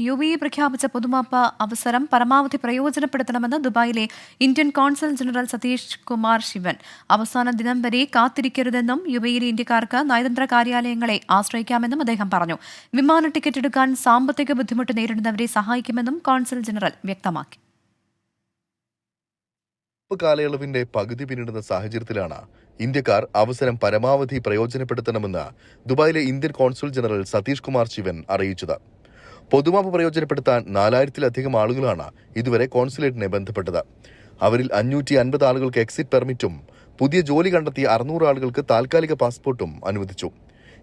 U A പ്രഖ്യാപിച്ച പൊതുമാപ്പ് അവസരം പരമാവധി പ്രയോജനപ്പെടുത്തണമെന്ന് ദുബായിലെ Indian consul general Satish Kumar Sivan. അവസാന ദിനം വരെ കാത്തിരിക്കരുതെന്നും യു എയിലെ ഇന്ത്യക്കാർക്ക് നയതന്ത്ര കാര്യാലയങ്ങളെ ആശ്രയിക്കാമെന്നും അദ്ദേഹം പറഞ്ഞു. വിമാന ടിക്കറ്റ് എടുക്കാൻ സാമ്പത്തിക ബുദ്ധിമുട്ട് നേരിടുന്നവരെ സഹായിക്കുമെന്നും കോൺസൽ ജനറൽ വ്യക്തമാക്കി. കാലയളവിന്റെ പകുതി പിന്നിടുന്ന സാഹചര്യത്തിലാണ് ഇന്ത്യക്കാർ അവസരം പരമാവധി പ്രയോജനപ്പെടുത്തണമെന്ന് ദുബായിലെ Indian consul general Satish Kumar Sivan അറിയിച്ചത്. പൊതുമാപ്പ് പ്രയോജനപ്പെടുത്താൻ നാലായിരത്തിലധികം ആളുകളാണ് ഇതുവരെ കോൺസുലേറ്റിനെ ബന്ധപ്പെട്ടത്. അവരിൽ അഞ്ഞൂറ്റി അൻപത് ആളുകൾക്ക് എക്സിറ്റ് പെർമിറ്റും പുതിയ ജോലി കണ്ടെത്തിയ അറുന്നൂറ് ആളുകൾക്ക് താൽക്കാലിക പാസ്പോർട്ടും അനുവദിച്ചു.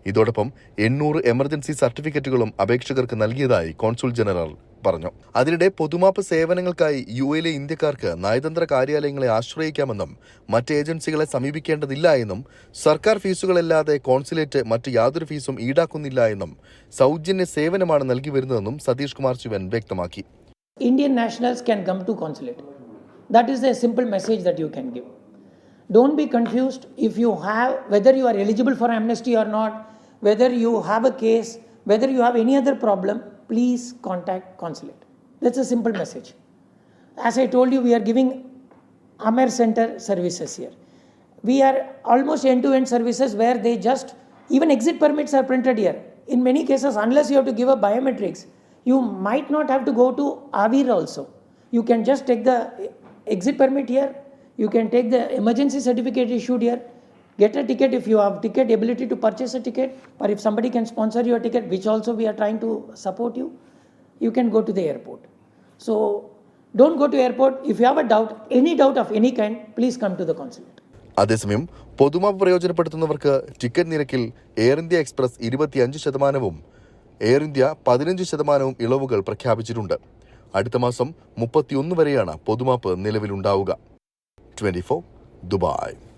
ഇതോടൊപ്പം എണ്ണൂറ് എമർജൻസി സർട്ടിഫിക്കറ്റുകളും അപേക്ഷകർക്ക് നൽകിയതായി കോൺസുൽ ജനറൽ പറഞ്ഞു. അതിനിടെ പൊതുമാപ്പ് സേവനങ്ങൾക്കായി യു എയിലെ ഇന്ത്യക്കാർക്ക് നയതന്ത്ര കാര്യാലയങ്ങളെ ആശ്രയിക്കാമെന്നും മറ്റ് ഏജൻസികളെ സമീപിക്കേണ്ടതില്ല എന്നും സർക്കാർ ഫീസുകളല്ലാതെ കോൺസുലേറ്റ് മറ്റ് യാതൊരു ഫീസും ഈടാക്കുന്നില്ല എന്നും സൗജന്യ സേവനമാണ് നൽകി വരുന്നതെന്നും സതീഷ് കുമാർ ശിവൻ വ്യക്തമാക്കി. Indian nationals can come to consulate that is a simple message that you can give. Don't be confused if you have, whether you are eligible for amnesty or not, whether you have a case, whether you have any other problem, please contact consulate. That's a simple message. As I told you, we are giving Amer Center services here. We are almost end to end services where they just, even exit permits are printed here. In many cases, unless you have to give a biometrics, you might not have to go to Avir also. You can just take the exit permit here, you can take the emergency certificate issued here, get a ticket if you have ticket ability to purchase a ticket, or if somebody can sponsor your ticket, which also we are trying to support you, you can go to the airport. So don't go to airport. If you have a doubt, any doubt of any kind, please come to the consulate. അതേസമയം പൊതുമ പ്രയോജനപ്പെടുത്തുന്നവർക്ക് ticket നിരക്കിൽ Air India Express ഇരുപത്തിയഞ്ച് ശതമാനവും air India പതിനഞ്ച് ശതമാനവും ഇളവുകൾ പ്രഖ്യാപിച്ചിട്ടുണ്ട് അടുത്ത മാസം മുപ്പത്തിയൊന്ന് വരെയാണ് പൊതുമാപ്പ് നിലവിലുണ്ടാവുക 24 Dubai.